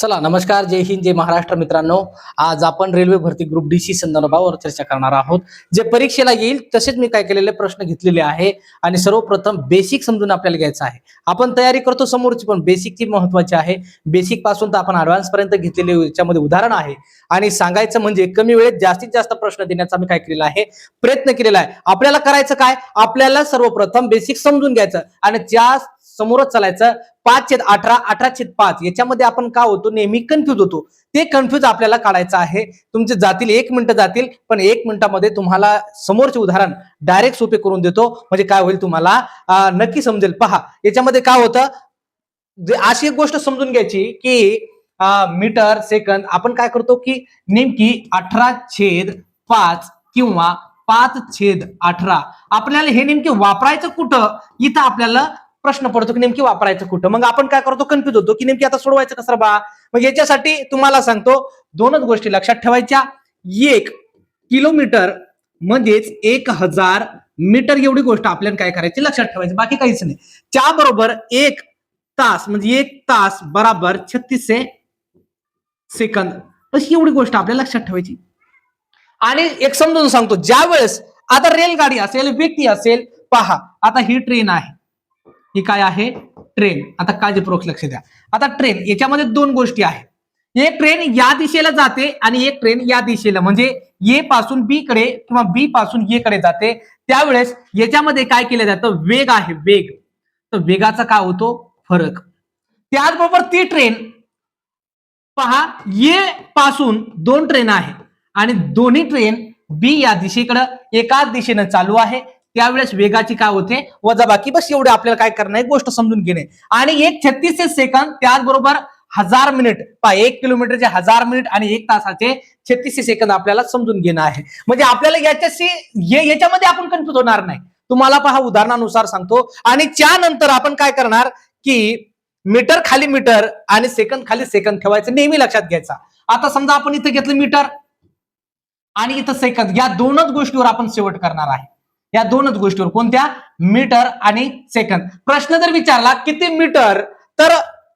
चला नमस्कार जय हिंद जय महाराष्ट्र मित्रांनो. आज आपण रेल्वे भरती ग्रुप डी सी संदर्भावर चर्चा करणार आहोत. जे परीक्षेला येईल तसेच मी काय केलेले प्रश्न घेतलेले आहे. आणि सर्वप्रथम बेसिक समजून आपल्याला घ्यायचं आहे. आपण तयारी करतो समोरची पण बेसिकची महत्वाची आहे. बेसिकपासून तर आपण ऍडव्हान्स पर्यंत घेतलेले याच्यामध्ये उदाहरण आहे. आणि सांगायचं म्हणजे कमी वेळेत जास्तीत जास्त प्रश्न देण्याचा मी काय केलेला आहे? प्रयत्न केलेला आहे. आपल्याला करायचं काय? आपल्याला सर्वप्रथम बेसिक समजून घ्यायचं. आणि त्या समोरच चालायचं. पाच छेद अठरा अठरा छेद पाच. याच्यामध्ये आपण का होतो? नेहमी कन्फ्युज होतो. ते कन्फ्यूज आपल्याला काढायचं आहे. तुमचे जातील एक मिनिटं जातील पण एक मिनिटामध्ये तुम्हाला समोरचे उदाहरण डायरेक्ट सोपे करून देतो. म्हणजे काय होईल तुम्हाला? नक्की समजेल. पहा याच्यामध्ये काय होतं? अशी एक गोष्ट समजून घ्यायची की मीटर सेकंद आपण काय करतो की नेमकी अठरा छेद पाच किंवा पाच छेद अठरा. आपल्याला हे नेमके वापरायचं कुठं? इथं आपल्याला प्रश्न पडतो की नेमकी वापरायचं कुठं? मग आपण काय करतो? कन्फ्युज होतो की नेमकी आता सोडवायचं कसं बा? मग याच्यासाठी तुम्हाला सांगतो दोनच गोष्टी लक्षात ठेवायच्या. एक किलोमीटर म्हणजेच एक हजार मीटर एवढी गोष्ट आपल्याला काय करायची? लक्षात ठेवायची. बाकी काहीच नाही. त्याबरोबर एक तास म्हणजे एक तास बराबर छत्तीसशे सेकंद. अशी एवढी गोष्ट आपल्याला लक्षात ठेवायची. आणि एक समजून सांगतो ज्या वेळेस आता रेलगाडी असेल व्यक्ती असेल पहा आता ही ट्रेन आहे. ही काय आहे? ट्रेन आता काळजीपूर्वक लक्ष द्या. आता ट्रेन याच्यामध्ये दोन गोष्टी आहेत. एक ट्रेन या दिशेला जाते आणि एक ट्रेन या दिशेला. म्हणजे ए पासून बी कडे किंवा बी पासून ए कडे जाते. त्यावेळेस याच्यामध्ये काय केलं जातं? वेग आहे वेग. तर वेगाचा काय होतो? फरक. त्याचबरोबर ती ट्रेन पहा ए पासून दोन ट्रेन आहे आणि दोन्ही ट्रेन बी या दिशेकडं एकाच दिशेनं चालू आहे. त्यावेळेस वेगाची काय होते? वजाबाकी. बस एवढे आपल्याला काय करणं एक गोष्ट समजून घेणे. आणि एक छत्तीसशे सेकंद त्याचबरोबर हजार मिनिट. पहा एक किलोमीटरचे हजार मिनिट आणि एक तासाचे छत्तीसशे सेकंद आपल्याला समजून घेणं आहे. म्हणजे आपल्याला याच्याशी याच्यामध्ये आपण कन्फ्युज होणार नाही. तुम्हाला पहा उदाहरणानुसार सांगतो. आणि त्यानंतर आपण काय करणार की मीटर खाली मीटर आणि सेकंद खाली सेकंद ठेवायचं नेहमी लक्षात घ्यायचा. आता समजा आपण इथं घेतलं मीटर. आणि इथं सेकंद. या दोनच गोष्टीवर आपण शेवट करणार आहे. या दोनच गोष्टीवर. कोणत्या? मीटर आणि सेकंद. प्रश्न जर विचारला किती मीटर? तर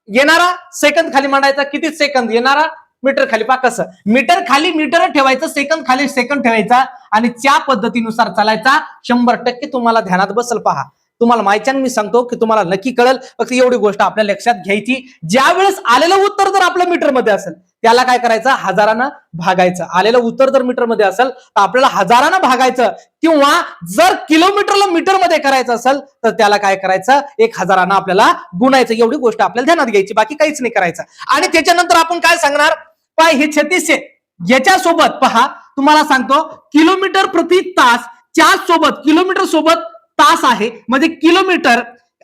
येणारा सेकंद खाली मांडायचा किती सेकंद? येणारा मीटर खाली. पा कसं. मीटर खाली मीटर ठेवायचं सेकंद खाली सेकंद ठेवायचा आणि त्या पद्धतीनुसार चालायचा. शंभर टक्के तुम्हाला ध्यानात बसल पहा. तुम्हाला माहिती मी सांगतो की तुम्हाला नक्की कळेल. फक्त एवढी गोष्ट आपल्या लक्षात घ्यायची. ज्या वेळेस आलेलं उत्तर जर आपल्या मीटरमध्ये असेल त्याला काय करायचं? हजारानं भागायचं. आलेलं उत्तर जर मीटरमध्ये असेल तर आपल्याला हजारानं भागायचं. किंवा जर किलोमीटरला मीटरमध्ये करायचं असेल तर त्याला काय करायचं? एक हजारानं आपल्याला गुणायचं. एवढी गोष्ट आपल्याला ध्यानात घ्यायची. बाकी काहीच नाही करायचं. आणि त्याच्यानंतर आपण काय सांगणार? पाय हे छत्तीसशे याच्यासोबत पहा तुम्हाला सांगतो किलोमीटर प्रति तास च्या सोबत किलोमीटर सोबत तास आहे. म्हणजे किलोमीटर.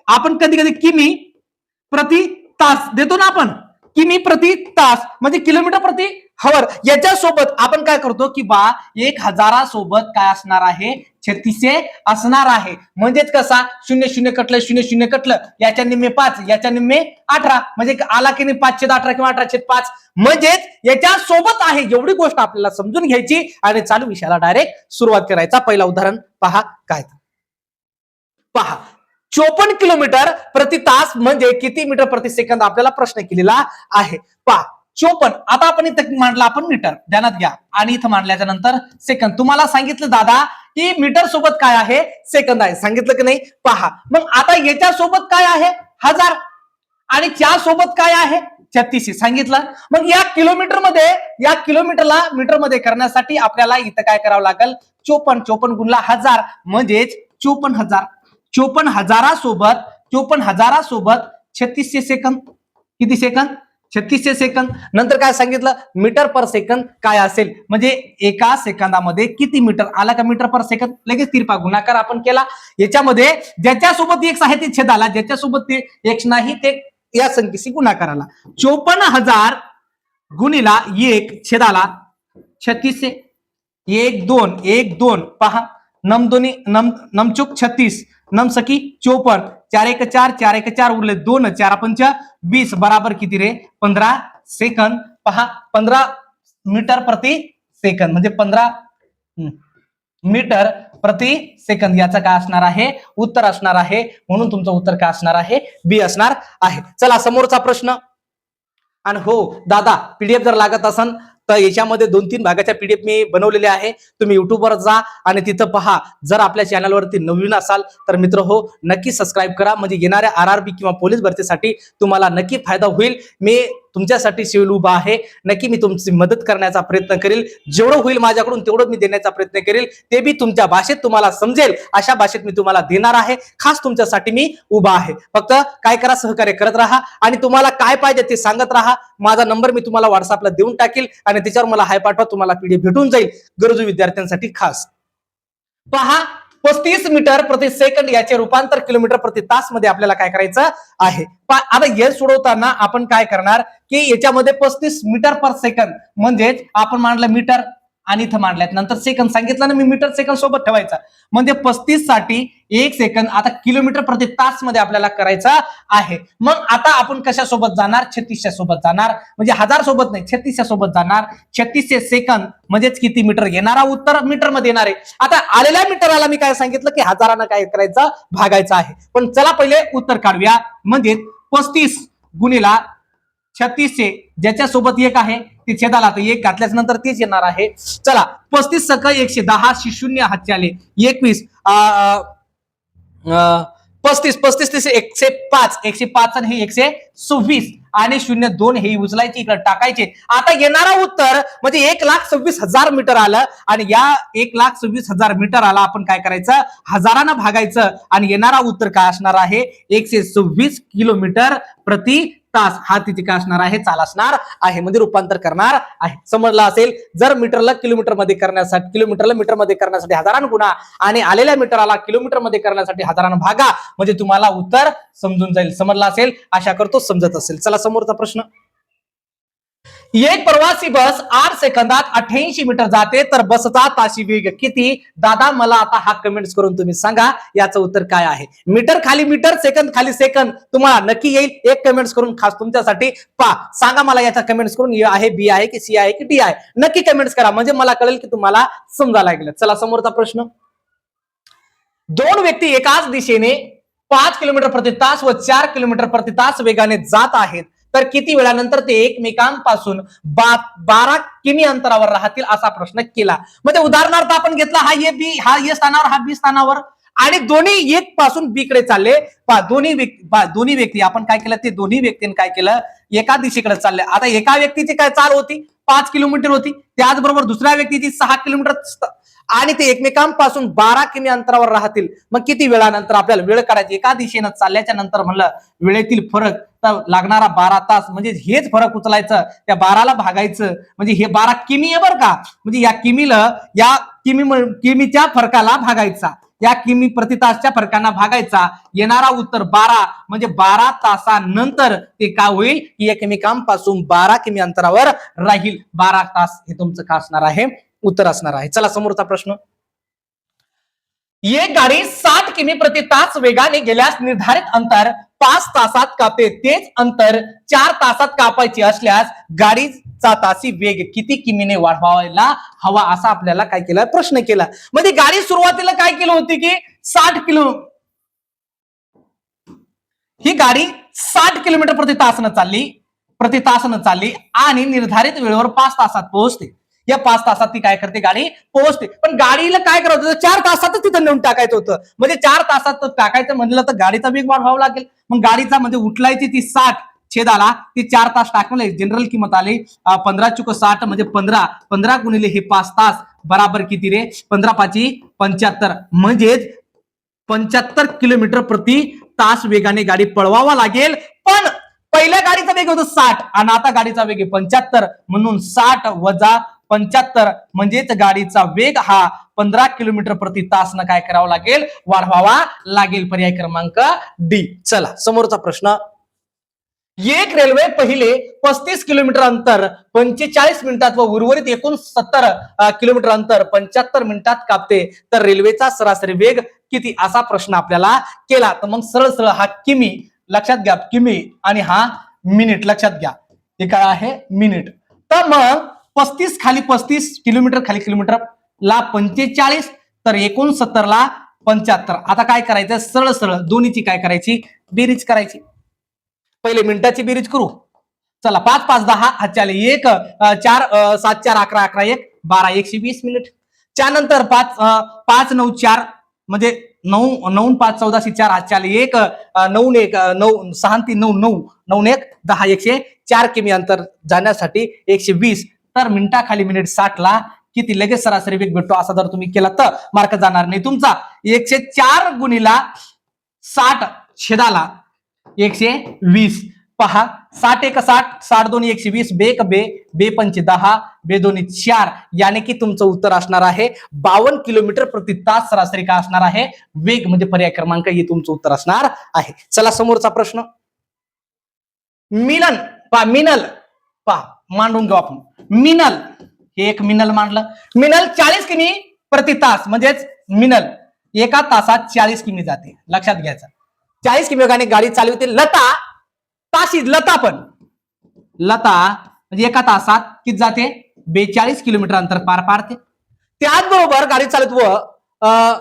आपण कधी कधी किमी प्रति तास देतो ना आपण? किमी प्रति तास. म्हणजे किलोमीटर प्रति हवर. याच्यासोबत आपण काय करतो की बा एक हजारासोबत काय असणार आहे? छत्तीसशे असणार आहे. म्हणजेच कसा? शून्य शून्य कटलं शून्य शून्य कटलं. याच्या निम्मे पाच याच्या निम्मे अठरा. म्हणजे आला की नाही पाचशे अठरा किंवा अठराशे पाच. म्हणजेच याच्या सोबत आहे एवढी गोष्ट आपल्याला समजून घ्यायची आणि चालू विषयाला डायरेक्ट सुरुवात करायचा. पहिला उदाहरण पहा काय पहा चोपन्न किलोमीटर प्रति तास म्हणजे किती मीटर प्रति सेकंद आपल्याला प्रश्न केलेला आहे. पहा चोपन्न आता आपण इथं मांडला आपण मीटर ध्यानात घ्या. आणि इथं मांडल्याच्या नंतर सेकंद. तुम्हाला सांगितलं दादा की मीटर सोबत काय आहे? सेकंद आहे. सांगितलं की नाही? पहा मग आता याच्या सोबत काय आहे? हजार. आणि त्या सोबत काय आहे? छत्तीसशे सांगितलं? मग या किलोमीटरमध्ये या किलोमीटरला मीटरमध्ये करण्यासाठी आपल्याला इथं काय करावं लागेल? चोपन्न चोपन्न गुणला हजार म्हणजेच चोपन्न हजार. चोपन्न हजारासोबत चोपन्न हजारासोबत छत्तीसशे सेकंद. किती सेकंद? छत्तीसशे सेकंद. नंतर काय सांगितलं? मीटर पर सेकंद काय असेल? म्हणजे एका सेकंदामध्ये किती मीटर? आला का मीटर पर सेकंद? लगेच तिरपा गुणाकार आपण केला. याच्यामध्ये ज्याच्यासोबत एक्स आहे ते छेद आला. ज्याच्यासोबत ते एक्स नाही ते या संख्येशी गुणाकार आला. चोपन्न हजार गुणीला एक छेदाला छत्तीसशे. एक दोन एक दोन. पहा. नम दोन्ही नम नमचूक छत्तीस नम सखी चोपन्न चार एक चार चार एक चार उरले दोन चार पंच वीस बराबर किती रे? पंधरा सेकंद पहा पंधरा मीटर प्रति सेकंद म्हणजे पंधरा मीटर प्रति सेकंद याचं काय असणार आहे? उत्तर असणार आहे म्हणून तुमचं उत्तर काय असणार आहे? बी असणार आहे. चला समोरचा प्रश्न. आणि हो दादा पीडीएफ जर लागत असन तर याच्यामध्ये दोन तीन भागाच्या पीडीएफ मी बनवलेले आहे. तुम्ही युट्यूबवर जा आणि तिथं पहा. जर आपल्या चॅनलवरती नवीन असाल तर मित्र हो नक्की सबस्क्राईब करा. म्हणजे येणाऱ्या आर आर बी किंवा पोलीस भरतीसाठी तुम्हाला नक्की फायदा होईल. मी तुमच्यासाठी सिव्हिल उभा आहे. नक्की मी तुमची मदत करण्याचा प्रयत्न करेल. जेवढं होईल माझ्याकडून तेवढं मी देण्याचा प्रयत्न करेल. ते बी तुमच्या भाषेत तुम्हाला समजेल. अशा भाषेत मी तुम्हाला देणार आहे. खास तुमच्यासाठी मी उभा आहे. फक्त काय करा सहकार्य करत राहा आणि तुम्हाला काय पाहिजे ते सांगत राहा. माझा नंबर मी तुम्हाला व्हॉट्सअपला देऊन टाकेल आणि त्याच्यावर मला हाय पाठवा. तुम्हाला पीडीएफ भेटून जाईल. गरजू विद्यार्थ्यांसाठी खास. पहा पस्तीस मीटर प्रति सेकंद याचे रूपांतर किलोमीटर प्रति तासमध्ये आपल्याला काय करायचं आहे? आता हे सोडवताना आपण काय करणार की याच्यामध्ये पस्तीस मीटर पर सेकंद म्हणजेच आपण मानलं मीटर. आणि इथं मांडल्यात. नंतर सेकंद सांगितलं ना मी मीटर सेकंद सोबत ठेवायचा. म्हणजे पस्तीससाठी एक सेकंद आता किलोमीटर प्रति तासमध्ये आपल्याला करायचा आहे. मग आता आपण कशासोबत जाणार? छत्तीसच्या सोबत जाणार. म्हणजे हजार सोबत नाही छत्तीसच्या सोबत जाणार. छत्तीसशे सेकंद म्हणजेच किती मीटर येणारा उत्तर मीटरमध्ये येणार आहे. आता आलेल्या मीटरला मी काय सांगितलं की हजारानं काय करायचं? भागायचं आहे. पण चला पहिले उत्तर काढूया. म्हणजे पस्तीस गुणिला छत्तीसशे ज्याच्या सोबत एक आहे ते छेदाला तर एक घातल्याच नंतर तेच येणार आहे. चला पस्तीस सकाळी एकशे दहा शून्य हातचे आले. एकवीस अं, पस्तीस पस्तीस तीस एकशे पाच. एकशे पाच आणि हे एकशे सव्वीस. आणि शून्य दोन हे उचलायचे इकडे टाकायचे. आता येणारा उत्तर म्हणजे एक लाख सव्वीस हजार मीटर आलं. आणि या एक लाख सव्वीस हजार मीटर आला आपण काय करायचं? हजारानं भागायचं. आणि येणारा उत्तर काय असणार आहे? एकशे सव्वीस किलोमीटर प्रति तास हा तिथे काय असणार आहे? चाल असणार आहे. म्हणजे रूपांतर करणार आहे. समजला असेल? जर मीटरला किलोमीटरमध्ये करण्यासाठी किलोमीटरला मीटरमध्ये करण्यासाठी हजारान गुणा आणि आलेल्या मीटरला किलोमीटरमध्ये करण्यासाठी हजारान भागा म्हणजे तुम्हाला उत्तर समजून जाईल. समजला असेल? आशा करतो समजत असेल. चला समोरचा प्रश्न. एक प्रवासी बस आठ सेकंदात अठ्याऐंशी मीटर जाते तर बसचा ताशी वेग किती? दादा मला आता हा कमेंट्स करून तुम्ही सांगा याचं उत्तर काय आहे? मीटर खाली मीटर सेकंद खाली सेकंद तुम्हाला नक्की येईल. एक कमेंट्स करून खास तुमच्यासाठी पा सांगा मला याचा कमेंट्स करून ए आहे बी आहे की सी आहे की डी आहे? नक्की कमेंट्स करा. म्हणजे मला कळेल की तुम्हाला समजायला गेलं चला समोरचा प्रश्न. दोन व्यक्ती एकाच दिशेने पाच किलोमीटर प्रति तास व चार किलोमीटर प्रति तास वेगाने जात आहेत. तर किती वेळानंतर ते एकमेकांपासून बा बारा किमी अंतरावर राहतील असा प्रश्न केला. म्हणजे उदाहरणार्थ आपण घेतला हा ए बी हा ए स्थानावर हा बी स्थानावर. आणि दोन्ही एक पासून बीकडे चालले. पा दोन्ही व्यक्ती दोन्ही व्यक्ती आपण काय केलं? ते दोन्ही व्यक्तीने काय केलं? एका दिशेकडे चालले. आता एका व्यक्तीची काय चाल होती? पाच किलोमीटर होती. त्याचबरोबर दुसऱ्या व्यक्तीची सहा किलोमीटर आणि ते एकमेकांपासून बारा किमी अंतरावर राहतील. मग किती वेळानंतर आपल्याला वेळ काढायची? एका दिशेनं चालल्याच्या नंतर म्हणलं वेळेतील फरक तर लागणारा बारा तास म्हणजे हेच फरक उचलायचं त्या बाराला भागायचं. म्हणजे हे बारा किमी आहे बरं का? म्हणजे या किमीला या किमी किमीच्या फरकाला भागायचा. या किमी प्रति तासच्या फरकांना भागायचा. येणारा उत्तर बारा. म्हणजे बारा तासानंतर ते काय होईल? की एकमेकांपासून बारा किमी अंतरावर राहील. बारा तास हे तुमचं का असणार आहे? उत्तर असणार आहे. चला समोरचा प्रश्न. एक गाडी साठ किमी प्रति तास वेगाने गेल्यास निर्धारित अंतर पाच तासात कापते. तेच अंतर चार तासात कापायचे असल्यास गाडीचा तासी वेग किती किमीने वाढवायला हवा असा आपल्याला काय केला? प्रश्न केला. म्हणजे गाडी सुरुवातीला काय केलं होती की साठ किलो ही गाडी साठ किलोमीटर प्रति तासनं चालली प्रति तासनं चालली आणि निर्धारित वेळेवर पाच तासात पोहोचते. या पाच तासात ती काय करते गाडी पोहोचते. पण गाडीला काय करायचं होतं? चार तासातच तिथं नेऊन टाकायचं होतं. म्हणजे चार तासात टाकायचं म्हणलं तर गाडीचा वेग वाढवावा लागेल. मग गाडीचा म्हणजे उठलायची ती साठ छेद आला ती चार तास टाकले जनरल किंमत आली पंधरा चुक साठ म्हणजे पंधरा. पंधरा गुणिले हे पाच तास. बराबर किती रे? पंधरा पाची पंच्याहत्तर. म्हणजेच पंच्याहत्तर किलोमीटर प्रति तास वेगाने गाडी पळवावा लागेल. पण पहिल्या गाडीचा वेग होतो साठ आणि आता गाडीचा वेग आहे पंच्याहत्तर. म्हणून साठ वजा पंच्याहत्तर. म्हणजेच गाडीचा वेग हा पंधरा किलोमीटर प्रति तासनं काय करावं लागेल? वाढवावा लागेल. पर्याय क्रमांक डी. चला समोरचा प्रश्न. एक रेल्वे पहिले पस्तीस किलोमीटर अंतर पंचेचाळीस मिनिटात व उर्वरित एकूण सत्तर किलोमीटर अंतर पंच्याहत्तर मिनिटात कापते. तर रेल्वेचा सरासरी वेग किती? असा प्रश्न आपल्याला केला. तर मग सरळ सरळ हा किमी लक्षात घ्या किमी आणि हा मिनिट लक्षात घ्या. हे काय आहे? मिनिट. तर मग पस्तीस खाली पस्तीस किलोमीटर खाली किलोमीटर ला पंचेचाळीस तर एकोणसत्तर ला पंच्याहत्तर. आता काय करायचं सरळ सरळ. दोन्हीची काय करायची? बेरीज करायची. पहिले मिनिटाची बेरीज करू. चला पाच पाच दहा हातचे एक चार सात चार अकरा अकरा एक बारा एकशे वीस मिनिट. त्यानंतर पाच पाच नऊ चार म्हणजे नऊ नऊ पाच चौदाशे चार हातचे एक नऊ एक नऊ सहा तीन नऊ नऊ नऊ एक दहा एकशे चार किमी अंतर जाण्यासाठी एकशे वीस तर मिनिटाखाली मिनिट साठला किती लगेच सरासरी वेग भेटतो असा जर तुम्ही केला तर मार्क जाणार नाही. तुमचा एकशे चार गुणीला साठ छेदाला एकशे वीस. पहा साठ एक साठ साठ दोन एकशे वीस बे बे बे पंचे दहा बे दोन्ही चार. याने की तुमचं उत्तर असणार आहे बावन्न किलोमीटर प्रति तास सरासरी का असणार आहे? वेग म्हणजे पर्याय क्रमांक हे तुमचं उत्तर असणार आहे. चला समोरचा प्रश्न. मिलन पा मिनल पा मांडून घेऊ आपण. मिनल. हे एक मिनल मांडलं. मिनल चाळीस किमी प्रति तास म्हणजेच मिनल. एका तासात चाळीस किमी जाते. लक्षात घ्यायचं. चाळीस किमी वेगाने गाडी चालवते. लता ताशी लता पण. लता म्हणजे एका तासात किती जाते? बेचाळीस किलोमीटर अंतर पार पाडते. त्याचबरोबर गाडी चालत व अं,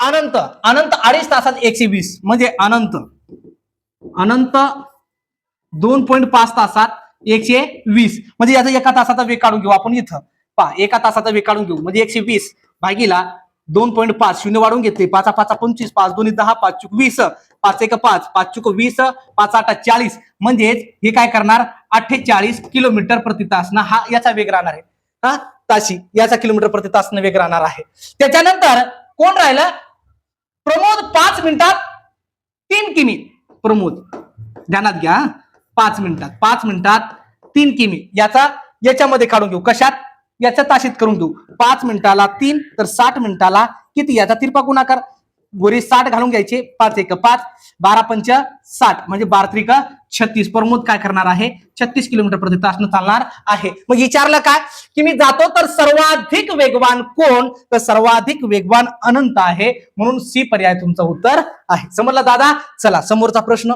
अनंत. अनंत अडीच तासात एकशे वीस. म्हणजे अनंत. अनंत दोन पॉईंट पाच तासात एकशे वीस. म्हणजे याचा एका तासाचा वेग काढून घेऊ आपण इथं. पा एका तासाचा वेग काढून घेऊ. म्हणजे एकशे वीस भागीला दोन पॉईंट पाच शून्य वाढून घेतले. पाच पाच पंचवीस पाच दोन्ही दहा पाच चुक वीस. पाच एक पाच. पाच चुक वीस. पाच आठ चाळीस. म्हणजेच हे काय करणार? अठ्ठेचाळीस किलोमीटर प्रति तास ना हा याचा वेग राहणार आहे. हा? ताशी. याचा किलोमीटर प्रति तास वेग राहणार आहे. त्याच्यानंतर कोण राहिलं? प्रमोद पाच मिनिटात तीन किमी. प्रमोद. ध्यानात घ्या हा. पाच मिनिटात पाच मिनिटात तीन किमी. याचा याच्यामध्ये काढून घेऊ. कशात? याच्या ताशीत करून घेऊ. पाच मिनिटाला तीन तर साठ मिनिटाला किती? याचा तिरपा गुणाकार. गोरी साठ घालून घ्यायचे. पाच एक पाच. बारा पंच साठ. म्हणजे बारा त्रिक छत्तीस. प्रमोद काय करणार आहे? छत्तीस किलोमीटर प्रति तासनं चालणार आहे. मग विचारलं काय? की मी जातो तर सर्वाधिक वेगवान कोण? तर सर्वाधिक वेगवान अनंत आहे. म्हणून सी पर्याय तुमचं उत्तर आहे. समजलं दादा? चला समोरचा प्रश्न.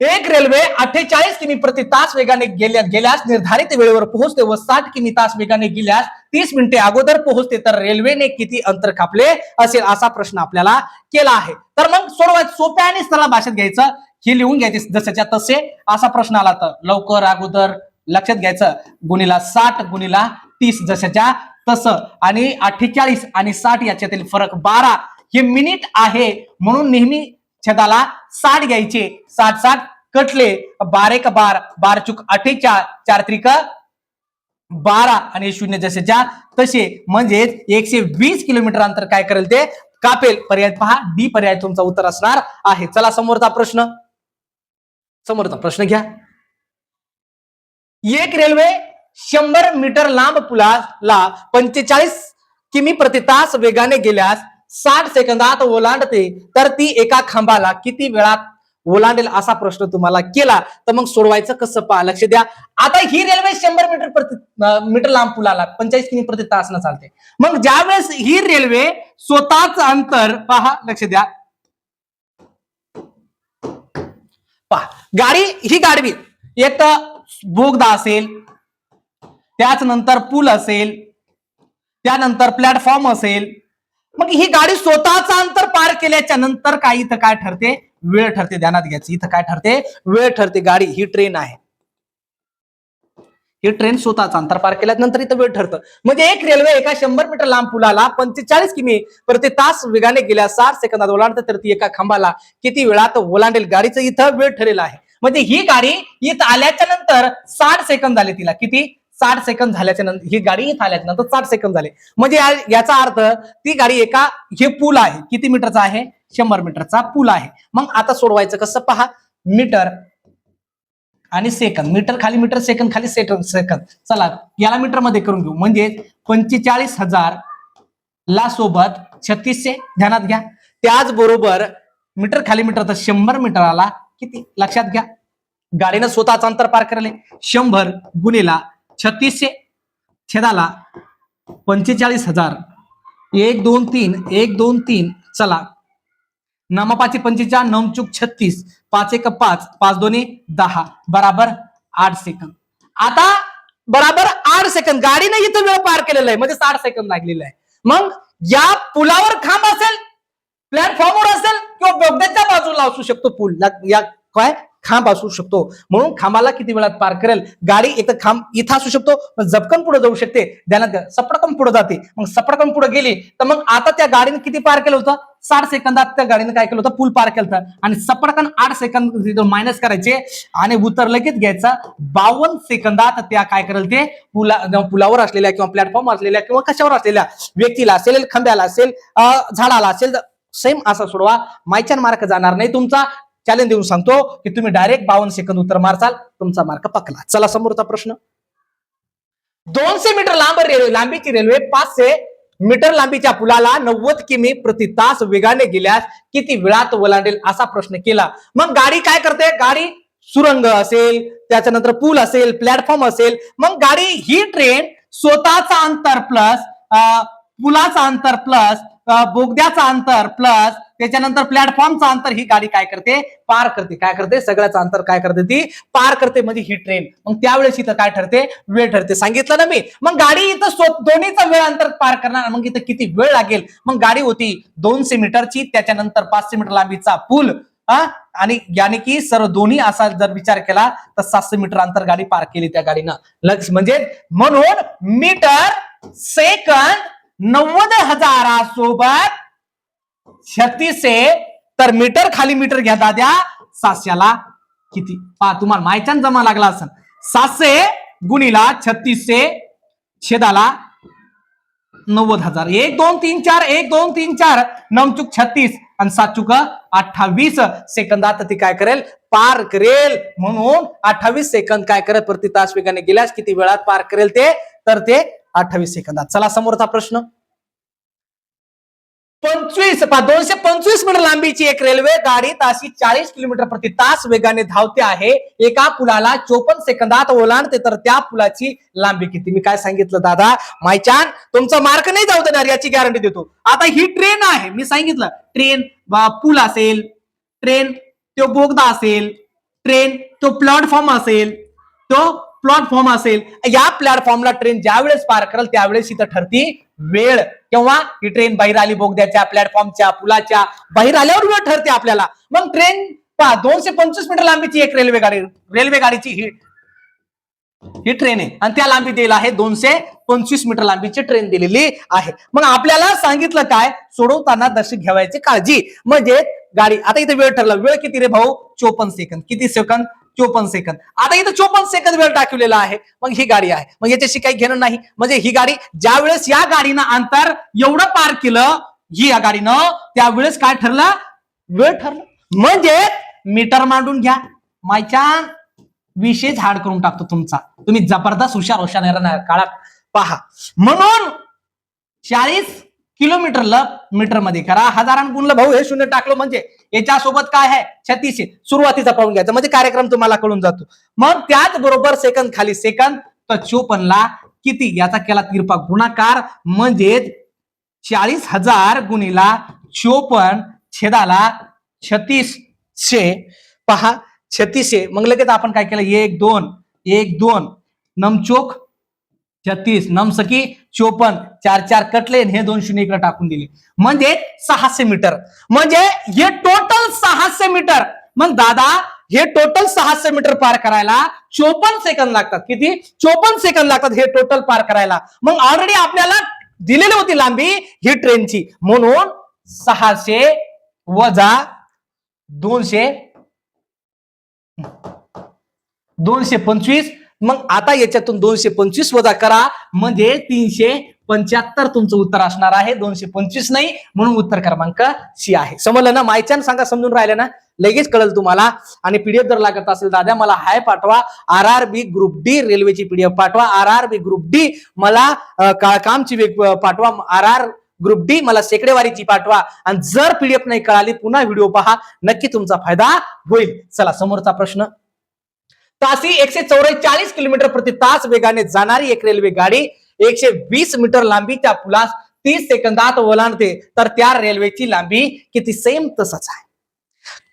एक रेल्वे अठ्ठेचाळीस किमी प्रति तास वेगाने गेल्या गेल्यास निर्धारित वेळेवर पोहोचते व साठ किमी तास वेगाने गेल्यास तीस मिनिटे अगोदर पोहोचते. तर रेल्वेने किती अंतर कापले असेल असा प्रश्न आपल्याला केला आहे. तर मग सोडवायचं सोप्या आणि सरळ भाषेत घ्यायचं हे लिहून घ्यायचे जसेच्या तसे. असा प्रश्न आला तर लवकर अगोदर लक्षात घ्यायचं. गुणीला साठ गुणीला तीस जशाच्या तसं. आणि अठ्ठेचाळीस आणि साठ याच्यातील फरक बारा हे मिनिट आहे. म्हणून नेहमी छेदाला साठ घ्यायचे. साठ साठ कटले. बारेक बार. बार चुक अठ्ठेचाळ चार त्रिक बारा आणि शून्य जसेच्या तसे. म्हणजेच एकशे वीस किलोमीटर अंतर काय करेल ते? कापेल. पर्याय पहा. डी पर्याय तुमचा उत्तर असणार आहे. चला समोरचा प्रश्न. समोरचा प्रश्न घ्या. एक रेल्वे शंभर मीटर लांब पुलाला पंचेचाळीस किमी प्रति तास वेगाने गेल्यास साठ सेकंदात ओलांडते तर ती एका खांबाला किती वेळात ओलांडेल असा प्रश्न तुम्हाला केला? तर मग सोडवायचं कसं पहा? लक्ष द्या. आता ही रेल्वे शंभर मीटर प्रति मीटर लांब पुलाला पंचेचाळीस किमी प्रति तासनं चालते. मग ज्यावेळेस ही रेल्वे स्वतःच अंतर पहा लक्ष द्या. पहा गाडी ही गाडवी एक बोगदा असेल त्याच नंतर पूल असेल त्यानंतर प्लॅटफॉर्म असेल मग ही गाडी स्वतःच अंतर पार केल्याच्यानंतर काय इथं काय ठरते? वेळ ठरते ध्यानात घ्यायचं. इथं काय ठरते? वेळ ठरते गाडी ही ट्रेन आहे. ही ट्रेन स्वतःच अंतर पार केल्यानंतर इथं वेळ ठरतं. म्हणजे एक रेल्वे एका शंभर मीटर लांब पुलाला पंचेचाळीस किमी प्रति तास वेगाने गेल्या साठ सेकंदात ओलांडते तर ती एका खांबाला किती वेळात ओलांडेल? गाडीचं इथं वेळ ठरेल आहे. म्हणजे ही गाडी इथं आल्याच्यानंतर साठ सेकंद झाले तिला. किती? साठ सेकंद झाल्याच्यानंतर ही गाडी इथं आल्याच्यानंतर साठ सेकंद झाले. म्हणजे याचा अर्थ ती गाडी एका हे पूल आहे. किती मीटरचा आहे? शंभर मीटरचा पूल आहे. मग आता सोडवायचं कसं पहा? मीटर आणि सेकंद. मीटर खाली मीटर सेकंद खाली सेकंद सेकंद. चला याला मीटरमध्ये करून घेऊ. म्हणजे पंचेचाळीस हजार ला सोबत छत्तीसशे ध्यानात घ्या. त्याचबरोबर मीटर खाली मीटर तर शंभर मीटराला किती? लक्षात घ्या. गाडीनं स्वतःच अंतर पार करले. शंभर गुन्हेला छत्तीसशे छेदाला पंचेचाळीस हजार. एक दोन तीन एक दोन तीन चला. नामापाची पंचेचाळ नमचूक छत्तीस पाच एक पाच पाच दोन्ही दहा. बराबर आठ सेकंद. आता बराबर आठ सेकंद. गाडीने इथं वेळ पार केलेला आहे. म्हणजे साठ सेकंद लागलेलं आहे. मग या पुलावर खांब असेल प्लॅटफॉर्मवर असेल किंवा बोगद्याच्या बाजूला असू शकतो पूल. या काय? खांब असू शकतो. म्हणून खांबाला किती वेळात पार करेल? गाडी इथं खांब इथं असू शकतो मग झपकन पुढे जाऊ शकते. त्यानंतर सपडकन पुढे जाते. मग सपडकन पुढे गेली तर मग आता त्या गाडीने किती पार केलं होतं? साठ सेकंदात त्या गाडीने काय केलं होतं? पूल पार केलं होतं आणि सपडकन आठ सेकंद मायनस करायचे आणि उत्तर लगेच घ्यायचं. बावन्न सेकंदात त्या काय करेल ते? पुला पुलावर असलेल्या किंवा प्लॅटफॉर्म असलेल्या किंवा कशावर असलेल्या व्यक्तीला असेल खांब्याला असेल झाडाला असेल सेम असा सोडवा. मायच्यान मार्क जाणार नाही तुमचा. चॅलेंज देऊन सांगतो की तुम्ही डायरेक्ट बावन्न सेकंद उत्तर मारचाल. तुमचा मार्क पकला चला समोरचा प्रश्न. दोनशे मीटर लांब रेल्वे लांबीची रेल्वे पाचशे मीटर लांबीच्या पुलाला नव्वद किमी प्रति तास वेगाने गेल्यास किती वेळात ओलांडेल असा प्रश्न केला. मग गाडी काय करते? गाडी सुरंग असेल त्याच्यानंतर पूल असेल प्लॅटफॉर्म असेल. मग गाडी ही ट्रेन स्वतःचा अंतर प्लस पुलाचा अंतर प्लस बोगद्याचा अंतर प्लस त्याच्यानंतर प्लॅटफॉर्मचा अंतर ही गाडी काय करते? पार करते. काय करते? सगळ्याचं अंतर काय करते ती? पार करते म्हणजे ही ट्रेन मग त्यावेळेस इथं काय ठरते? वेळ ठरते. सांगितलं ना मी. मग गाडी इथं दोन्हीचं दोन्हीचा वेळ अंतर पार करणार. मग इथं किती वेळ लागेल? मग गाडी होती दोनशे मीटरची. त्याच्यानंतर पाचशे मीटर लांबीचा पूल आणि याने की सर्व दोन्ही असा जर विचार केला तर सातशे मीटर अंतर गाडी पार केली त्या गाडीनं. लक्ष म्हणजे म्हणून मीटर सेकंद नव्वद हजारासोबत छत्तीसशे तर मीटर खाली मीटर घ्या दाद्या. सातशेला किती? पा तुम्हाला मायच्यान जमा लागला असेल सातशे गुणीला छत्तीसशे छेदाला नव्वद हजार. एक दोन तीन चार एक दोन तीन चार. नमचूक छत्तीस आणि सात चुक अठ्ठावीस सेकंदात ती काय करेल? पार करेल. म्हणून अठ्ठावीस सेकंद काय करेल प्रति तास वेगाने गेल्यास किती वेळात पार करेल ते? तर ते अठ्ठावीस सेकंदात. चला समोरचा प्रश्न. पंचवीस दोनशे पंचवीस मीटर लांबीची एक रेल्वे गाडी ताशी चाळीस किलोमीटर प्रति तास वेगाने धावते आहे. एका पुलाला चोपन्न सेकंदात ओलांडते तर त्या पुलाची लांबी किती? मी काय सांगितलं दादा? मायचान तुमचा मार्क नाही जाऊ देणार याची गॅरंटी देतो. आता ही ट्रेन आहे. मी सांगितलं ट्रेन पूल असेल ट्रेन तो बोगदा असेल ट्रेन तो प्लॅटफॉर्म असेल तो प्लॅटफॉर्म असेल. या प्लॅटफॉर्मला ट्रेन ज्या वेळेस पार करेल त्यावेळेस इथं ठरती वेळ केव्हा? ही ट्रेन बाहेर आली बोगद्याच्या प्लॅटफॉर्मच्या पुलाच्या बाहेर आल्यावर वेळ ठरते आपल्याला. मग ट्रेन पहा दोनशे पंचवीस मीटर लांबीची एक रेल्वे गाडी रेल्वे गाडीची ही ही ट्रेन आहे. आणि त्या लांबी दिलेला आहे दोनशे पंचवीस मीटर लांबीची ट्रेन दिलेली आहे. मग आपल्याला सांगितलं काय? सोडवताना दर्शक घ्यावायची काळजी. म्हणजे गाडी आता इथे वेळ ठरला. वेळ किती रे भाऊ? चोपन्न सेकंद किती सेकंद चोपन्न सेकंद. आता इथं चोपन्न सेकंद वेळ टाकलेला आहे. मग ही गाडी आहे. मग याच्याशी काही घेणं नाही. म्हणजे ही गाडी ज्या वेळेस या गाडीनं अंतर एवढं पार केलं ही या गाडीनं त्यावेळेस काय ठरलं? वेळ ठरलं. म्हणजे मीटर मांडून घ्या. मायचान विषय झाड करून टाकतो तुमचा. तुम्ही जबरदस्त हुशार हुशार काळात. पहा. म्हणून चाळीस किलोमीटरला मीटरमध्ये करा. हजारां गुणलं भाऊ हे शून्य टाकलं म्हणजे याच्यासोबत काय आहे? छत्तीसशे. सुरुवातीचा पाहून घ्यायचा. म्हणजे कार्यक्रम तुम्हाला कळून जातो. मग त्याच बरोबर सेकंद खाली. सेकंद तर चोपनला किती? याचा केला तिरपा गुणाकार. म्हणजे चाळीस हजार गुणीला चोपन्न छेदाला छत्तीसशे. पहा छत्तीसशे. मग लगेच आपण काय केलं? एक दोन. एक दोन. नमचोक. छत्तीस नमसकी चोपन्न चार चार कटले हे दोन शून्य इकडे टाकून दिले. म्हणजे सहाशे मीटर. म्हणजे हे टोटल सहाशे मीटर. मग दादा हे टोटल सहाशे मीटर पार करायला चोपन्न सेकंद लागतात. किती? चोपन्न सेकंद लागतात हे टोटल पार करायला. मग ऑलरेडी आपल्याला दिलेली होती लांबी ही ट्रेनची म्हणून सहाशे वजा दोनशे दोनशे पंचवीस मग आता याच्यातून दोनशे पंचवीस वजा करा. म्हणजे तीनशे पंच्याहत्तर तुमचं उत्तर असणार आहे. दोनशे पंचवीस नाही म्हणून उत्तर क्रमांक सी आहे. समजलं ना? मायच्यान सांगा समजून राहिलं ना? लगेच कळेल तुम्हाला. आणि पीडीएफ जर लागत असेल दादा मला हाय पाठवा. R R B group D रेल्वेची पीडीएफ पाठवा. R R B group D मला अं, कामची वेग पाठवा. आर आर ग्रुप डी मला शेकडेवारीची पाठवा. आणि जर पीडीएफ नाही कळाली पुन्हा व्हिडिओ पहा. नक्की तुमचा फायदा होईल. चला समोरचा प्रश्न. तासी एकशे चौवेचाळीस किलोमीटर प्रति तास वेगाने जाणारी एक रेल्वे गाडी एकशे वीस मीटर लांबीच्या पुलास तीस सेकंदात ओलांडते. तर त्या रेल्वेची लांबी किती? सेम तसंच आहे.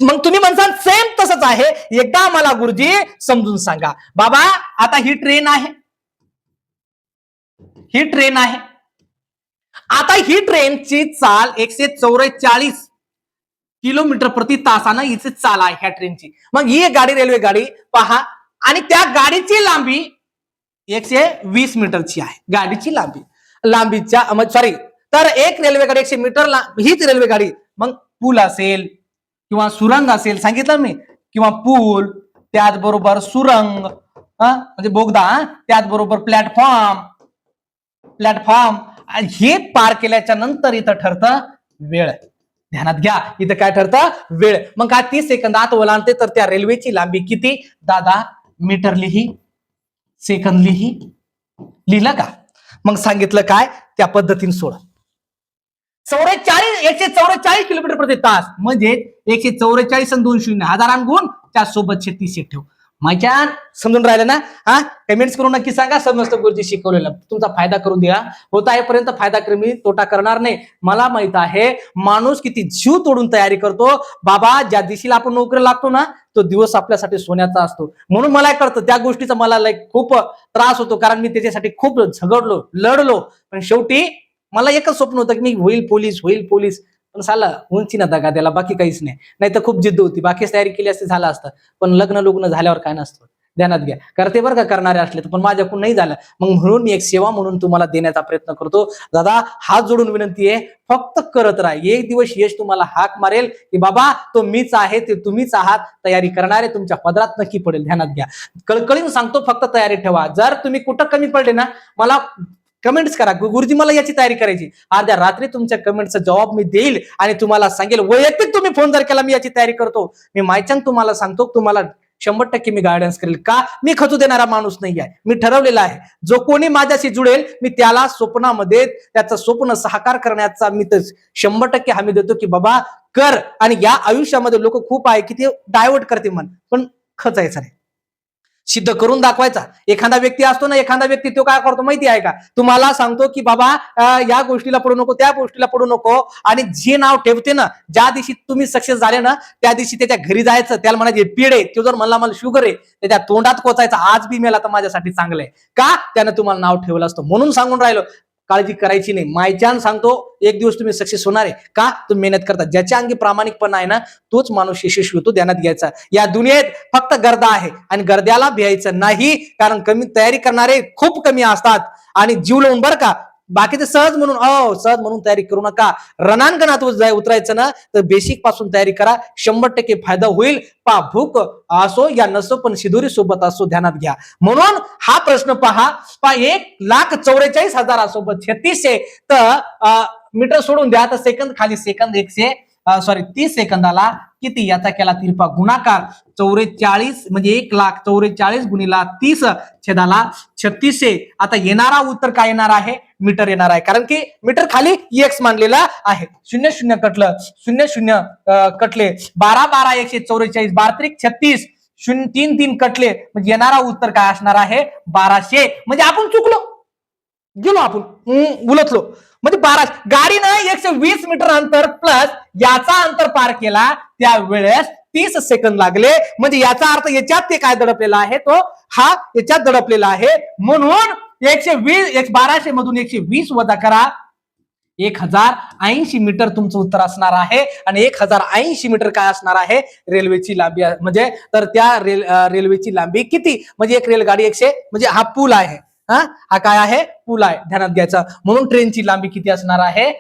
मग तुम्ही म्हणसाल सेम तसंच आहे. एकदा मला गुरुजी समजून सांगा. बाबा आता ही ट्रेन आहे. ही ट्रेन आहे. आता ही ट्रेनची चाल एकशे चौवेचाळीस किलोमीटर प्रति तासानं हिची चाल आहे ह्या ट्रेनची मग ही एक गाडी रेल्वे गाडी पहा आणि त्या गाडीची लांबी एकशे वीस मीटरची आहे. गाडीची लांबी. लांबीच्या सॉरी तर एक रेल्वे गाडी एकशे मीटर हीच रेल्वे गाडी मग पूल असेल किंवा सुरंग असेल सांगितलं मी. किंवा पूल त्याचबरोबर सुरंग म्हणजे बोगदा त्याचबरोबर प्लॅटफॉर्म प्लॅटफॉर्म हे पार केल्याच्यानंतर इथं ठरतं वेळ. ध्यानात घ्या इथं काय ठरतं वेळ. मग काय तीस सेकंदात ओलांडते तर त्या रेल्वेची लांबी किती? दादा मीटर लिही सेकंद लिही लिहिलं का? मग सांगितलं काय? त्या पद्धतीने सोडा. चौवेचाळीस एकशे चौवेचाळीस किलोमीटर प्रति तास. म्हणजे एकशे चौवेचाळीस आणि दोन शून्य. हजार गुण त्यासोबत छत्तीस एक ठेव. माहिती समजून राहिलं ना? हा? कमेंट्स करून नक्की सांगा. समजतं गुरुजी शिकवलेलं तुमचा फायदा करून द्या. होत आहेपर्यंत फायदा कर मी तोटा करणार नाही. मला माहीत आहे माणूस किती जीव तोडून तयारी करतो. बाबा ज्या दिवशीला आपण नोकरी लागतो ना तो दिवस आपल्यासाठी सोन्याचा असतो. म्हणून मला कळतं त्या गोष्टीचा मला लाईक खूप त्रास होतो. कारण मी त्याच्यासाठी खूप झगडलो लढलो. पण शेवटी मला एकच स्वप्न होतं की मी होईल पोलीस होईल पोलीस. पण साला उंची ना दगा त्याला बाकी काहीच नाही. नाही तर खूप जिद्द होती. बाकीच तयारी केली असते झालं असतं. पण लग्न लग्न झाल्यावर काय नसतं. ध्यानात घ्या. करते बरं का करणारे असले तर पण माझ्याकडून नाही झालं. मग म्हणून मी एक सेवा म्हणून तुम्हाला देण्याचा प्रयत्न करतो. दादा हात जोडून विनंती आहे फक्त करत राहा. एक दिवस यश तुम्हाला हाक मारेल की बाबा तो मीच आहे ते तुम्हीच आहात. तयारी करणारे तुमच्या पदरात नक्की पडेल. ध्यानात घ्या. कळकळीन सांगतो फक्त तयारी ठेवा. जर तुम्ही कुठं कमी पडले ना मला कमेंट्स करा. गुरुजी मला याची तयारी करायची. अर्ध्या रात्री तुमच्या कमेंटचा जबाब मी देईल आणि तुम्हाला सांगेल. वैयक्तिक तुम्ही फोन जर केला मी याची तयारी करतो. मी मायचांग तुम्हाला सांगतो. तुम्हाला शंभर टक्के मी गायडन्स करेल. का? मी खचू देणारा माणूस नाही आहे. मी ठरवलेला आहे. जो कोणी माझ्याशी जुळेल मी त्याला स्वप्नामध्ये त्याचं स्वप्न साकार करण्याचा मी तर शंभर टक्के हमी देतो की बाबा कर. आणि या आयुष्यामध्ये लोक खूप आहे की ते डायव्हर्ट करते मन पण खचायचं नाही. सिद्ध करून दाखवायचा. एखादा व्यक्ती असतो ना एखादा व्यक्ती तो काय करतो माहिती आहे का? तुम्हाला सांगतो की बाबा या गोष्टीला पडू नको त्या गोष्टीला पडू नको आणि जे नाव ठेवते ना ज्या दिवशी तुम्ही सक्सेस झाले ना त्या दिवशी त्याच्या घरी जायचं. त्याला म्हणायचे पीड आहे तो जर म्हणला मला शुगर आहे त्याच्या तोंडात कोचायचा. आज बी मेला तर माझ्यासाठी चांगलं आहे. का? त्यानं तुम्हाला नाव ठेवलं असतं. म्हणून सांगून राहिलो. काळजी करायची नाही. मायच्यान सांगतो एक दिवस तुम्ही सक्सेस होणार आहे. का? तुम्ही मेहनत करता. ज्याच्या अंगी प्रामाणिकपणा आहे ना तोच माणूस यशस्वी होतो ध्यानात घ्यायचा. या दुनियेत फक्त गर्दा आहे आणि गर्द्याला भ्यायचं नाही कारण कमी तयारी करणारे खूप कमी असतात. आणि जीव लावून बरं का बाकीचे सहज म्हणून अ सहज म्हणून तयारी करू नका. रणांगणात जाय उतरायचं ना तर बेसिकपासून तयारी करा. शंभर टक्के फायदा होईल. पा भूक असो या नसो पण शिदोरी सोबत असो ध्यानात घ्या. म्हणून हा प्रश्न पहा. पा एक लाख चौवेचाळीस हजारासोबत छत्तीसशे तर मीटर सोडून द्या. तर सेकंद खाली सेकंद एकशे सॉरी तीस सेकंदाला किती याचा केला तिरपा गुणाकार? चौवेचाळीस म्हणजे एक लाख चौवेचाळीस गुणिला तीस छेदाला छत्तीसशे. आता येणारा उत्तर काय येणार आहे? मीटर येणार आहे. कारण की मीटर खाली एक्स मानलेला आहे. शून्य शून्य कटलं. शून्य शून्य कटले. बारा बारा एकशे चौवेचाळीस बारत्रिक छत्तीस. शून्य तीन तीन कटले. म्हणजे येणारा उत्तर काय असणार आहे? बाराशे. म्हणजे आपण चुकलो. गेलो आपण. उलटलो. म्हणजे बारा गाडीनं एकशे वीस मीटर अंतर प्लस याचा अंतर पार केला त्या वेळेस तीस सेकंद लागले. म्हणजे याचा अर्थ याच्यात ते काय दडपलेला आहे? तो हा याच्यात दडपलेला आहे. म्हणून एकशे वीस एक बाराशे मधून एकशे वीस वजा करा. एक हजार ऐंशी मीटर तुमचं उत्तर असणार आहे. आणि एक हजार ऐंशी मीटर काय असणार आहे? रेल्वेची लांबी म्हणजे तर त्या रेल रेल्वेची लांबी किती? म्हणजे एक रेलगाडी एकशे म्हणजे हा पूल आहे. हा? हा काय आहे? पूल आहे. ध्यानात घ्यायचा. म्हणून ट्रेनची लांबी किती असणार आहे?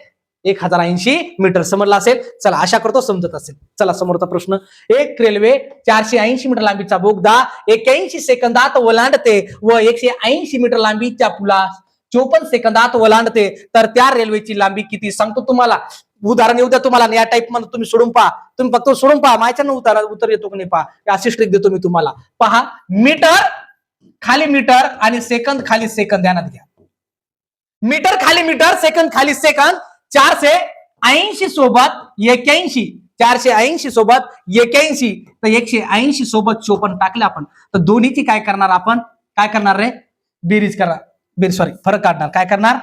एक हजार ऐंशी मीटर. समजला असेल? चला आशा करतो समजत असेल. चला समोरचा प्रश्न. एक रेल्वे चारशे ऐंशी मीटर लांबीचा बोगदा एक्याऐंशी सेकंदात ओलांडते व एकशे ऐंशी मीटर लांबीच्या पुला चोपन्न सेकंदात ओलांडते. तर त्या रेल्वेची लांबी किती? सांगतो तुम्हाला. उदाहरण येऊ द्या तुम्हाला या टाईपमध्ये तुम्ही सोडून पहा. तुम्ही फक्त सोडून पहा. माझ्या उतर उत्तर येतो की नाही पहा. अशी ट्रिक देतो मी तुम्हाला. पहा. मीटर खाली मीटर आणि सेकंद खाली सेकंद ध्यानात घ्या. मीटर खाली मीटर सेकंद खाली सेकंद चारशे ऐंशी सोबत एक्याऐंशी चारशे ऐंशी सोबत एक्याऐंशी तर एकशे ऐंशी सोबत चोपन्न टाकले आपण. तर दोन्हीची काय करणार आपण? काय करणार रे? बेरीज करणार बेरीज सॉरी फरक काढणार. काय करणार?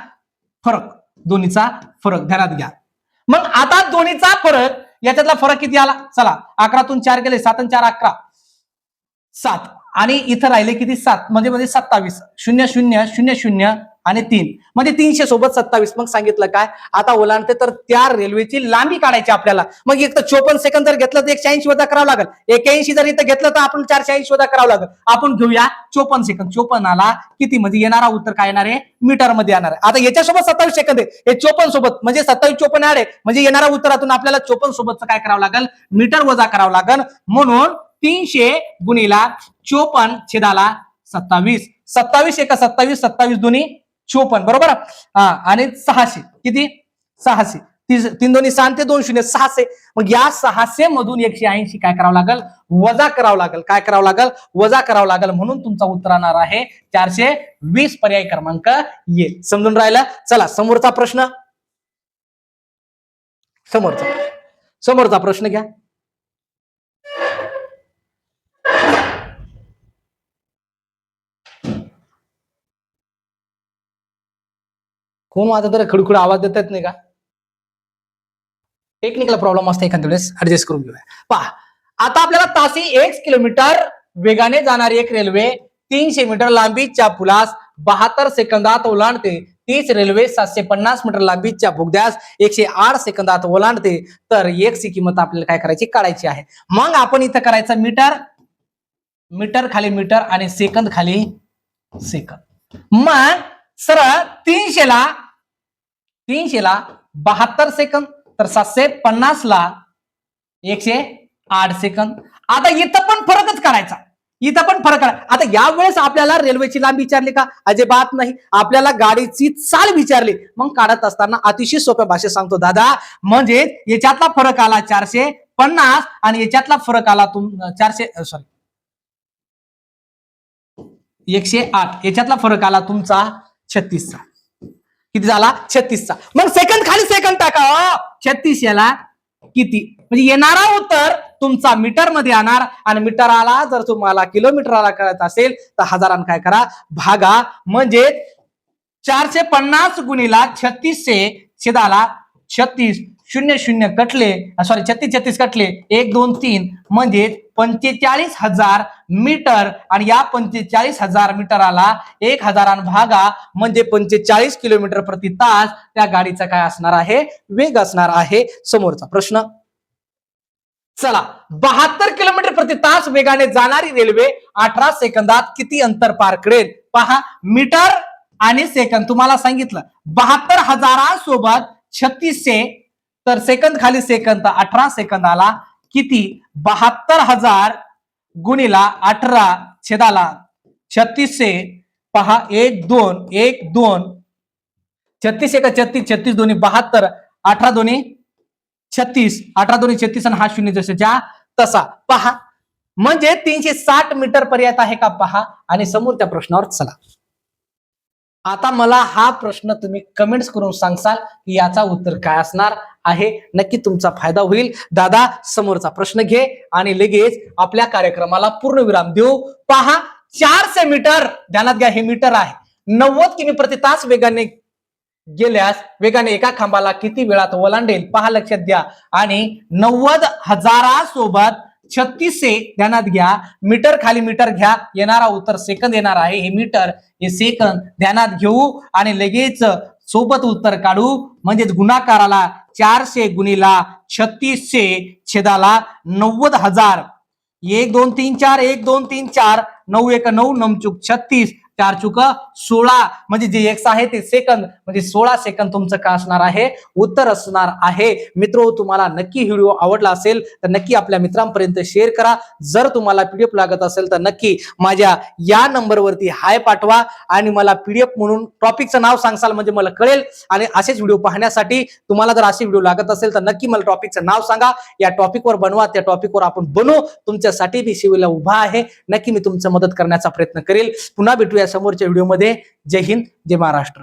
फरक. दोन्हीचा फरक. ध्यानात घ्या. मग आता दोन्हीचा फरक याच्यातला फरक किती आला? चला अकरातून चार गेले सात आणि चार अकरा. सात. आणि इथं राहिले किती? सात. म्हणजे म्हणजे सत्तावीस. शून्य शून्य शून्य शून्य आणि तीन. म्हणजे तीनशे सोबत सत्तावीस. मग सांगितलं काय? आता ओलांडते तर त्या रेल्वेची लांबी काढायची आपल्याला. मग एक तर चोपन्न सेकंद जर घेतलं तर एकशे ऐंशी वजा करावं लागेल. एक्याऐंशी जर इथं घेतलं तर आपण चारशे ऐंशी वजा करावं लागेल. आपण घेऊया चोपन्न सेकंद. चोपन्नाला किती म्हणजे येणारा उत्तर काय येणार आहे? मीटरमध्ये येणार आहे. आता याच्यासोबत सत्तावीस सेकंद आहे. हे चोपन्न सोबत म्हणजे सत्तावीस चोपन्न आहे. म्हणजे येणाऱ्या उत्तरातून आपल्याला चोपन्न सोबतचं काय करावं लागेल? मीटर वजा करावं लागेल. म्हणून तीनशे गुणीला चोपन्न छेदाला सत्तावीस. सत्तावीस एका सत्तावीस सत्तावीस दोन्ही चोपन्न बरोबर? हा आणि सहाशे. किती? सहाशे. तीन दोन्ही सहा ते दोन शून्य सहाशे. मग या सहाशे मधून एकशे ऐंशी काय करावं लागेल? वजा करावं लागेल. काय करावं लागेल? वजा करावं लागेल. म्हणून तुमचा उत्तर राहणार आहे चारशे वीस पर्याय क्रमांक येईल समजून राहिलं? चला समोरचा प्रश्न. समोरचा. समोरचा प्रश्न घ्या. कोण माझा तर खडखड आवाज देत नाही का? टेक्निकल प्रॉब्लेम असतो एखाद्या वेळेस. ऍडजस्ट करून घेऊया. पहा. आता आपल्याला तासी एक किलोमीटर वेगाने जाणारी एक रेल्वे तीनशे मीटर लांबीच्या पुलास बहात्तर सेकंदात ओलांडते. तीच रेल्वे सातशे पन्नास मीटर लांबीच्या बोगद्यास एकशे आठ सेकंदात ओलांडते. तर एकची किंमत आपल्याला काय करायची? काढायची आहे. मग आपण इथं करायचं मीटर. मीटर खाली मीटर आणि सेकंद खाली सेकंद. मग सरळ तीनशेला तीनशेला बहात्तर सेकंद तर सातशे पन्नास ला एकशे आठ सेकंद. आता इथं पण फरकच करायचा. इथं पण फरक आता यावेळेस आपल्याला रेल्वेची लांबी विचारली का? अजिबात नाही. आपल्याला गाडीची चाल विचारली. मग काढत असताना अतिशय सोप्या भाषेत सांगतो दादा म्हणजे याच्यातला फरक आला चारशे पन्नास आणि याच्यातला फरक आला तुम चारशे सॉरी एकशे आठ. याच्यातला फरक आला तुमचा छत्तीसचा. किती झाला? छत्तीसचा. मग सेकंद खाली सेकंद टाका हो. छत्तीस याला किती? म्हणजे येणारा उत्तर तुमचा मीटरमध्ये येणार आणि मीटराला जर तुम्हाला किलोमीटरला कळत असेल तर हजारान काय करा? भागा. म्हणजे चारशे पन्नास गुणीला छत्तीसशे छेदाला छत्तीस. शून्य शून्य कटले सॉरी छत्तीस छत्तीस कटले. एक दोन तीन म्हणजे पंचेचाळीस हजार मीटर. आणि या पंचेचाळीस हजार मीटराला एक हजारान भागा म्हणजे पंचेचाळीस किलोमीटर प्रति तास त्या गाडीचा काय असणार आहे? वेग असणार आहे. समोरचा प्रश्न. चला बहात्तर किलोमीटर प्रति तास वेगाने जाणारी रेल्वे अठरा सेकंदात किती अंतर पार करेल? पहा मीटर आणि सेकंद. तुम्हाला सांगितलं बहात्तर हजारांसोबत छत्तीसशे तर सेकंद खाली सेकंद तर अठरा सेकंदाला किती? बहात्तर हजार गुणीला अठरा छेदाला छत्तीसशे. पहा एक दोन एक दोन. छत्तीस एका छत्तीस छत्तीस दोन्ही बहात्तर. अठरा दोन्ही छत्तीस. अठरा दोन्ही छत्तीस आणि हा शून्य जसे ज्या तसा. पहा म्हणजे तीनशे साठ मीटर पर्यंत आहे का? पहा आणि समोर त्या प्रश्नावर चला. आता मला हा प्रश्न तुम्ही कमेंट्स करून सांगसाल की याचा उत्तर काय असणार आहे. नक्की तुमचा फायदा होईल. दादा समोरचा प्रश्न घे आणि लगेच आपल्या कार्यक्रमाला पूर्ण विराम देऊ. पहा चारशे मीटर ध्यानात घ्या हे मीटर आहे. नव्वद किमी प्रति तास वेगाने गेल्यास वेगाने एका खांबाला किती वेळात ओलांडेल पहा लक्षात द्या आणि नव्वद हजारासोबत छत्तीसशे ध्यानात घ्या. मीटर खाली मीटर घ्या. येणारा उत्तर सेकंद येणार आहे. हे मीटर हे सेकंद ध्यानात घेऊ आणि लगेच सोबत उत्तर काढू. म्हणजेच गुणाकाराला चारशे गुणीला छत्तीसशे छेदाला नव्वद हजार. एक दोन तीन चार. एक दोन तीन चार. नऊ एक नऊ. नमचूक छत्तीस. चार चुक सोळा म्हणजे जे एक्स आहे ते सेकंद म्हणजे सोळा सेकंद तुमचं का असणार आहे? उत्तर असणार आहे. मित्र तुम्हाला नक्की व्हिडिओ आवडला असेल तर नक्की आपल्या मित्रांपर्यंत शेअर करा. जर तुम्हाला पीडीएफ लागत असेल तर नक्की माझ्या या नंबरवरती हाय पाठवा आणि मला पीडीएफ म्हणून टॉपिकचं नाव सांगसाल म्हणजे मला कळेल. आणि असेच व्हिडिओ पाहण्यासाठी तुम्हाला जर असे व्हिडिओ लागत असेल तर नक्की मला टॉपिकचं नाव सांगा. या टॉपिकवर बनवा त्या टॉपिकवर आपण बनवू तुमच्यासाठी मी शिवला उभा आहे. नक्की मी तुमचं मदत करण्याचा प्रयत्न करेल. पुन्हा भेटूया समोरच्या व्हिडिओमध्ये. जय हिंद जय महाराष्ट्र.